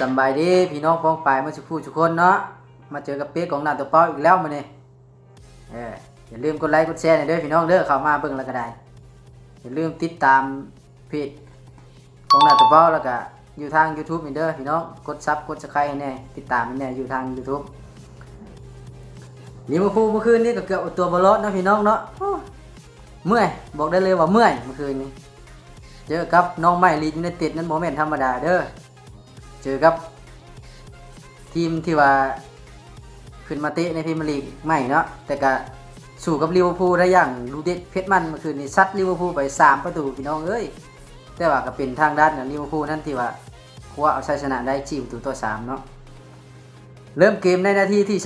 สบายดีพี่น้องป้องปายมาสุขูทุกคนเนาะมาเจอกับเป๊กของหน้าตัวเป้าอีกแล้วมาเนี่ยเอออย่าลืมกดไลค์กดแชร์หน่อยด้อพี่น้องเด้อเข้ามาเบิ่งแล้วก็ได้อย่าลืมติดตามเพจของหน้าตัวเป้าแล้วก็อยู่ทาง YouTube นี่เด้อพี่น้องกดซับกดสไครต์ให้แน่ติดตามให้แน่อยู่ทาง YouTube ลิเวอร์พูลเมื่อคืนนี้ก็เกือบเอาตัวบอลอดนะพี่น้องเนาะเมื่อยบอกได้เลยว่าเมื่อยเมื่อคืนนี้เจอกับน้องใหม่ลีดยูไนเต็ดนั้นโมเมนต์ธรรมดาเด้อ เจอกับ ทีมที่ว่าขึ้นมาเตะในพรีเมียร์ลีกใหม่เนาะแต่ก็สู้กับลิเวอร์พูลได้อย่างลูเด็ดเพชรมันเมื่อคืนนี้ซัดลิเวอร์พูลไป3ประตูพี่น้องเอ้ยแต่ว่าก็เป็นทางด้านของลิเวอร์พูลนั่นที่ว่าคว้าเอาชัยชนะได้จีประตูต่อ3เนาะเริ่มเกมในนาทีที่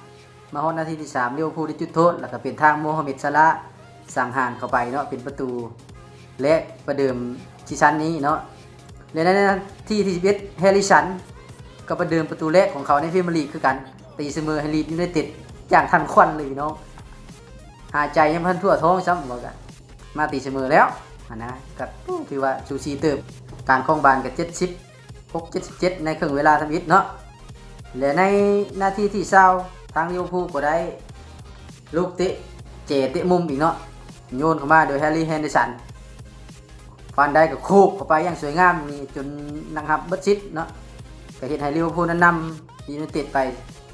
3 มาฮอดนาทีที่3ลิเวอร์พูลได้จุดโทษแล้วก็เป็นทางโมฮัมเหม็ดซาลาสังหารเข้าไปเนาะเป็นประตู และประเดิมซีซั่นนี้เนาะ และในนที่ที่11แฮริสันก็ประเดิมประตูแรกของเขาในพรีเมียร์ลีกคือกัน ตีเสมอให้ลีดยูไนเต็ดอย่างทันควันเลยพี่น้องหายใจยังพันทั่วท้องซ้ำบอกกันมาตีเสมอแล้วนะกับถือว่าชูชีเติบการคล้องบานกับเจ็ดสิบหกเจ็ดสิบเจ็ดในครึ่งเวลาทำอิดเนาะและในนาทีที่เศร้าทางลิเวอร์พูลก็ได้ลูกเตะเจเตะมุมอีกเนาะโยนเข้ามาโดยแฮร์รี่แฮนเดอร์สัน ฟันได้กับโคกเข้าไปอย่างสวยงามนี่จนนังหับเบัดชิดเนาะก็เห็นให้ลิเวอร์พูลนั้นนำยูไนเต็ดไป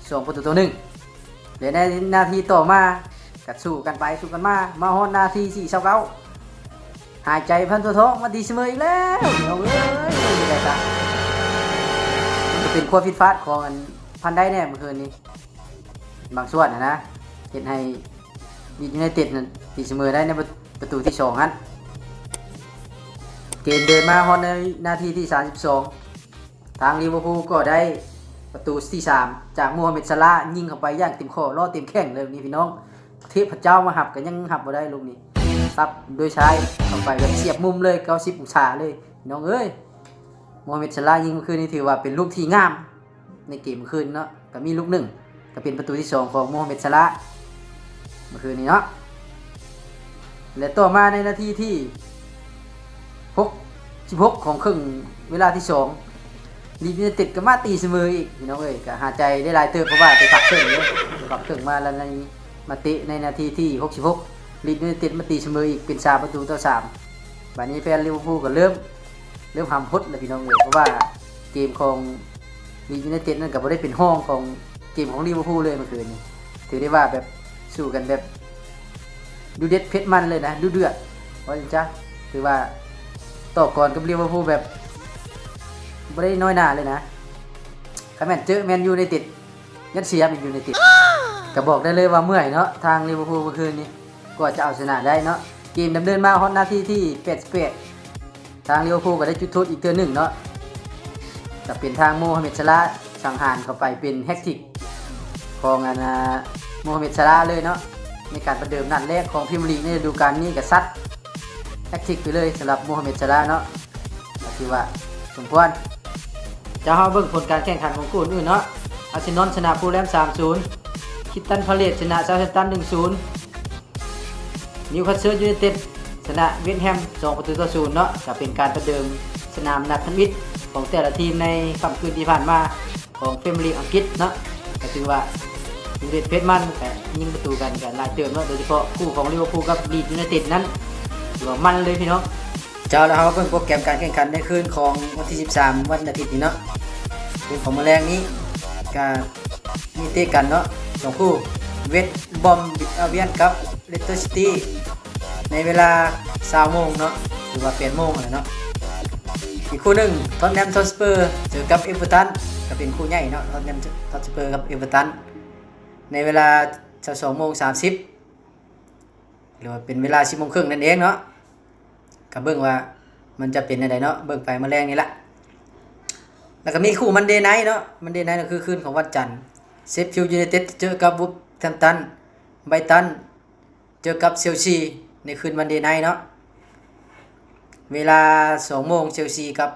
สองประตูต่อหนึ่งเดี๋ยวในนาทีต่อมากัดสู้กันไปสู้กันมามาฮอดนาทีสี่เช้าเก้าหายใจพันตัวท้องมาดีเสมออีกแล้วเอาเอ้ยไม่ได้จ้ะมันจะเป็นขั้วฟิตฟาดของพันได้แน่เมื่อคืนนี้ บางส่วนนะนะเห็นให้ยูไนเต็ดนั้นตีเสมอได้ในประตูที่สองนั้น กมเดินมาฮอดในนาทีที่ 32 ทางลิเวอร์พูลก็ได้ประตูที่ 3 จากมูฮัมเหม็ดซาลายิงเข้าไปอย่างเต็มข้อล่อเต็มแข้งเลยนี่พี่น้องเทพเจ้ามาหับก็ยังหับมาได้ลูกนี้ซับโดยใช้เข้าไปแบบเสียบมุมเลย90องศาเลยน้องเอ้ยมูฮัมเหม็ดซาลายิงเมื่อคืนนี้ถือว่าเป็นลูกที่งาม ในเกมเมื่อคืนเนาะก็มีลูกหนึ่งก็เป็นประตูที่2ของมูฮัมเหม็ดซาลาเมื่อคืนนี้เนาะและต่อมาในนาทีที่ 6 16 ของครึ่งเวลาที่2ลีดยูไนเต็ดก็มาตีเสมออีกพี่น้องเอ้ยก็หาใจได้หลายเติบเพราะว่าไปฝักเครื่องเลยปักเครื่องมาแล้วในมาเตะในนาทีที่ 66ลีดยูไนเต็ดมาตีเสมออีกเป็น3ประตูต่อ3บัดนี้แฟนลิเวอร์พูลก็เริ่มเริ่มหำพดแล้วพี่น้องเอ้ยเพราะว่าเกมของลีดยูไนเต็ดนั่นก็บ่ได้เป็นห้องของเกมของลิเวอร์พูลเลยเมื่อคืนนี้ถือได้ว่าแบบสู้กันแบบดูเด็ดเผ็ดมันเลยนะ ดูเดือดว่าจังจ้ะถือว่า ต่อก่อนกับลิเวอร์พูลแบบไม่ได้น้อยหน้าเลยนะคาแมนเจอแมนยูในติดยัดเสียแมนยูในติดก็บอกได้เลยว่าเมื่อยเนาะทางลิเวอร์พูลเมื่อคืนนี้ก็จะเอาชนะได้เนาะเกมดำเนินมาฮอตนาทีที่88ทางลิเวอร์พูลก็ได้จุดโทษอีกเตือนหนึ่งเนาะจะเป็นทางโมฮัมเหม็ดชลาห์สังหารเข้าไปเป็นแฮกติกของอานโมฮัมเหม็ดชลาห์เลยเนาะในการประเดิมนัดแรกของพรีเมียร์ลีกในฤดูกาลนี้ก็ซัด แฮกติกไปเลยสำหรับโมฮัมเหม็ดชลาเนาะก็ถือว่าสมควรจะเฮาเบิ่งผลการแข่งขันของคู่อื่นเนาะอาร์เซนอลชนะฟูลแลม3-0คิตตันพาเลตชนะเซาท์แฮมป์ตัน1-0นิวคาสเซิลยูไนเต็ดชนะเวสต์แฮม2ประตูต่อ0เนาะก็เป็นการประเดิมสนามนัดทันมิตรของแต่ละทีมในค่ำคืนที่ผ่านมาของเฟมลีอังกฤษเนาะก็ถือว่ายูไนเต็ดเพชรมันแต่ยิงประตูกันกันหลายเติมเนาะโดยเฉพาะคู่ของลิเวอร์พูลกับลีดยูไนเต็ดนั้น ว่ามันเลยพี่น้องเจ้าแล้วเขาเพิ่งโปรแกรมการแข่งขันในคืนของวันที่ 13 วันอาทิตย์นี้เนาะเป็นของแมลงนี้ก็มีเตะกันเนาะสองคู่เวทบอมบิดอาเวียนกับเลสเตอร์ซิตี้ในเวลา20โมงเนาะหรือว่า8โมงอะไรเนาะอีกคู่หนึ่งท็อตแนมทอสเปอร์เจอกับเอเวอร์ตันก็เป็นคู่ใหญ่เนาะท็อตแนมทอสเปอร์กับเอเวอร์ตันในเวลา22โมง30หรือว่าเป็นเวลา10โมงครึ่งนั่นเองเนาะ กับเบิ่งว่ามันจะเป็นอะไรเนาะเบิ่งไปเมื่อแรงนี่ละแล้วก็มีคู่มันเดย์ไนท์เนาะมันเดย์ไนท์ก็คือคืนของวันจันทร์เซฟฟิลยูไนเต็ดเจอกับวูฟแฮมตันไบตันเจอกับเชลซีในคืนวันเดย์ไนท์เนาะเวลา2โมงเชลซีกับ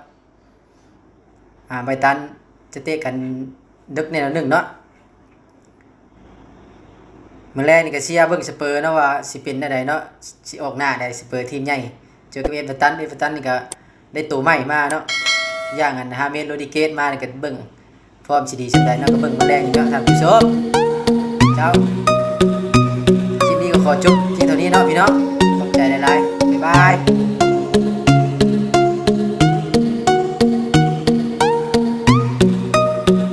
อ่าไบตันจะเตะกันดึกในหนึ่งเนาะมื่อแรกนี่ก็เชียร์เบิ่งสเปอร์เนาะว่าสิเป็นได้เนาะสิออกหน้าได้สเปอร์ทีมใหญ่ เจอกับเอเวอร์ตันเอเวอร์ตันนี่ก็ได้ตัวใหม่มาเนาะอย่างอันฮาเมนโรดิเกตมานี่ก็เบิ่งฟอร์มสิดีสิได้เนาะก็เบิ่งมาแรงอยู่เนาะท่านผู้ชมเจ้าคลิปนี้ก็ขอจบที่เท่านี้เนาะพี่น้องขอบใจหลายๆบ๊ายบาย